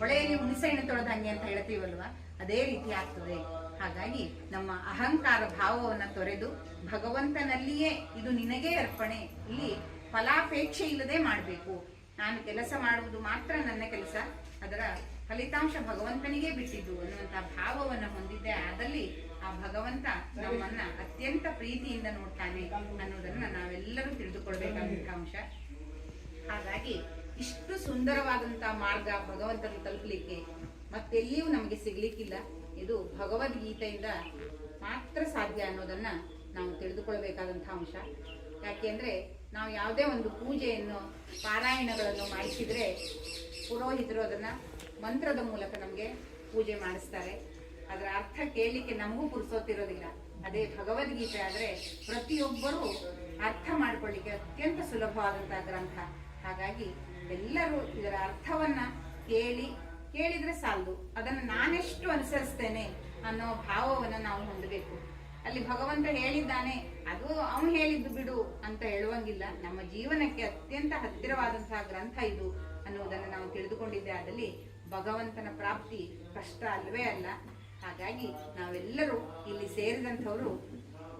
ಹೊಳೆಯಲ್ಲಿ ಹುಣಸೆಹಣ್ಣು ತೊಳೆದಂಗೆ ಅಂತ ಹೇಳ್ತೀವಲ್ವಾ? ಅದೇ ರೀತಿ ಆಗ್ತದೆ. ಹಾಗಾಗಿ ನಮ್ಮ ಅಹಂಕಾರ ಭಾವವನ್ನ ತೊರೆದು ಭಗವಂತನಲ್ಲಿಯೇ ಇದು ನಿನಗೆ ಅರ್ಪಣೆ. ಇಲ್ಲಿ ಫಲಾಪೇಕ್ಷೆ ಇಲ್ಲದೆ ಮಾಡಬೇಕು. ನಾನು ಕೆಲಸ ಮಾಡುವುದು ಮಾತ್ರ ನನ್ನ ಕೆಲಸ. ಅದರ ಫಲಿತಾಂಶ ಭಗವಂತನಿಗೆ ಬಿಟ್ಟಿದ್ದು ಅನ್ನುವಂತ ಭಾವವನ್ನ ಹೊಂದಿದ್ದೆ. ಆದಲ್ಲಿ ಆ ಭಗವಂತ ನಮ್ಮನ್ನ ಅತ್ಯಂತ ಪ್ರೀತಿಯಿಂದ ನೋಡ್ತಾನೆ ಅನ್ನೋದನ್ನ ನಾವೆಲ್ಲರೂ ತಿಳಿದುಕೊಳ್ಬೇಕಾದಂತ ಅಂಶ. ಹಾಗಾಗಿ ಇಷ್ಟು ಸುಂದರವಾದಂತಹ ಮಾರ್ಗ ಭಗವಂತನ ತಲುಪಲಿಕ್ಕೆ ಮತ್ತೆಲ್ಲಿಯೂ ನಮಗೆ ಸಿಗ್ಲಿಕ್ಕಿಲ್ಲ. ಇದು ಭಗವದ್ಗೀತೆಯಿಂದ ಮಾತ್ರ ಸಾಧ್ಯ ಅನ್ನೋದನ್ನ ನಾವು ತಿಳಿದುಕೊಳ್ಬೇಕಾದಂತಹ ಅಂಶ. ಯಾಕೆಂದ್ರೆ ನಾವು ಯಾವುದೇ ಒಂದು ಪೂಜೆಯನ್ನು, ಪಾರಾಯಣಗಳನ್ನು ಮಾಡಿಸಿದ್ರೆ ಪುರೋಹಿತರು ಅದನ್ನ ಮಂತ್ರದ ಮೂಲಕ ನಮಗೆ ಪೂಜೆ ಮಾಡಿಸ್ತಾರೆ. ಅದರ ಅರ್ಥ ಕೇಳಲಿಕ್ಕೆ ನಮಗೂ ಪುರುಸೋತಿರೋದಿಲ್ಲ. ಅದೇ ಭಗವದ್ಗೀತೆ ಆದ್ರೆ ಪ್ರತಿಯೊಬ್ಬರೂ ಅರ್ಥ ಮಾಡ್ಕೊಳ್ಳಿಕ್ಕೆ ಅತ್ಯಂತ ಸುಲಭವಾದಂತಹ ಗ್ರಂಥ. ಹಾಗಾಗಿ ಎಲ್ಲರೂ ಇದರ ಅರ್ಥವನ್ನ ಕೇಳಿ ಕೇಳಿದ್ರೆ ಸಾಲದು. ಅದನ್ನು ನಾನೆಷ್ಟು ಅನುಸರಿಸ್ತೇನೆ ಅನ್ನೋ ಭಾವವನ್ನ ನಾವು ಹೊಂದಬೇಕು. ಅಲ್ಲಿ ಭಗವಂತ ಹೇಳಿದ್ದಾನೆ, ಅದು ಅವನು ಹೇಳಿದ್ದು ಬಿಡು ಅಂತ ಹೇಳುವಂಗಿಲ್ಲ. ನಮ್ಮ ಜೀವನಕ್ಕೆ ಅತ್ಯಂತ ಹತ್ತಿರವಾದಂತಹ ಗ್ರಂಥ ಇದು ಅನ್ನುವುದನ್ನು ನಾವು ತಿಳಿದುಕೊಂಡಿದ್ದೆ. ಆದಲ್ಲಿ ಭಗವಂತನ ಪ್ರಾಪ್ತಿ ಕಷ್ಟ ಅಲ್ವೇ ಅಲ್ಲ. ಹಾಗಾಗಿ ನಾವೆಲ್ಲರೂ ಇಲ್ಲಿ ಸೇರಿದಂಥವರು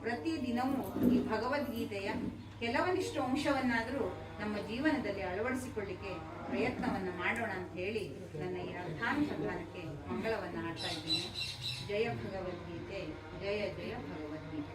ಪ್ರತಿದಿನವೂ ಈ ಭಗವದ್ಗೀತೆಯ ಕೆಲವೊಂದಿಷ್ಟು ಅಂಶವನ್ನಾದರೂ ನಮ್ಮ ಜೀವನದಲ್ಲಿ ಅಳವಡಿಸಿಕೊಳ್ಳಿಕ್ಕೆ ಪ್ರಯತ್ನವನ್ನು ಮಾಡೋಣ ಅಂತ ಹೇಳಿ ನನ್ನ ಈ ಅರ್ಥಾನುಸಂಧಾನಕ್ಕೆ ಮಂಗಳವನ್ನು ಆಡ್ತಾ ಇದ್ದೀನಿ. ಜಯ ಭಗವದ್ಗೀತೆ, ಜಯ ಜಯ ಭಗವದ್ಗೀತೆ.